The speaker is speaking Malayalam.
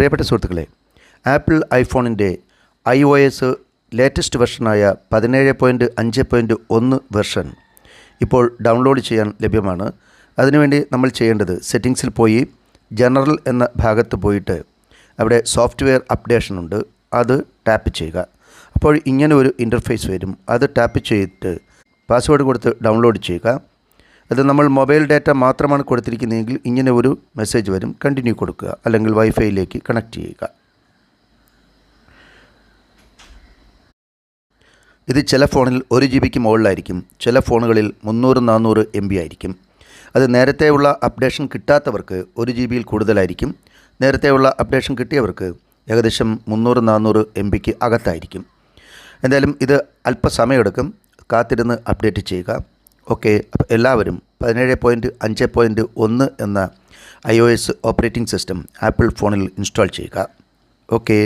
പ്രിയപ്പെട്ട സുഹൃത്തുക്കളെ ആപ്പിൾ ഐഫോണിന്റെ ഐ ഒ എസ് ലേറ്റസ്റ്റ് വെർഷനായ പതിനേഴ് പോയിന്റ് അഞ്ച് പോയിന്റ് ഒന്ന് വെർഷൻ ഇപ്പോൾ ഡൗൺലോഡ് ചെയ്യാൻ ലഭ്യമാണ്. അതിനുവേണ്ടി നമ്മൾ ചെയ്യേണ്ടത് സെറ്റിങ്സിൽ പോയി ജനറൽ എന്ന ഭാഗത്ത് പോയിട്ട് അവിടെ സോഫ്റ്റ്വെയർ അപ്ഡേഷൻ ഉണ്ട്. അത് ടാപ്പ് ചെയ്യുക. അപ്പോൾ ഇങ്ങനെ ഒരു ഇന്റർഫേസ് വരും. അത് ടാപ്പ് ചെയ്തിട്ട് പാസ്വേഡ് കൊടുത്ത് ഡൗൺലോഡ് ചെയ്യുക. അത് നമ്മൾ മൊബൈൽ ഡാറ്റ മാത്രമാണ് കൊടുത്തിരിക്കുന്നതെങ്കിൽ ഇങ്ങനെ ഒരു മെസ്സേജ് വരും. കണ്ടിന്യൂ കൊടുക്കുക. അല്ലെങ്കിൽ വൈഫൈയിലേക്ക് കണക്ട് ചെയ്യുക. ഇത് ചില ഫോണിൽ ഒരു ജി ബിക്ക് മുകളിലായിരിക്കും. ചില ഫോണുകളിൽ മുന്നൂറ് നാനൂറ് എം ബി ആയിരിക്കും. അത് നേരത്തെയുള്ള അപ്ഡേഷൻ കിട്ടാത്തവർക്ക് ഒരു ജി ബിയിൽ കൂടുതലായിരിക്കും. നേരത്തെയുള്ള അപ്ഡേഷൻ കിട്ടിയവർക്ക് ഏകദേശം മുന്നൂറ് നാനൂറ് എം ബിക്ക് അകത്തായിരിക്കും. എന്തായാലും ഇത് അല്പസമയമെടുക്കും. കാത്തിരുന്ന് അപ്ഡേറ്റ് ചെയ്യുക. ഓക്കെ എല്ലാവരും പതിനേഴ് പോയിന്റ് അഞ്ച് പോയിന്റ് ഒന്ന് എന്ന I O S operating system apple ഫോണിൽ ഇൻസ്റ്റാൾ ചെയ്യുക. ഓക്കെ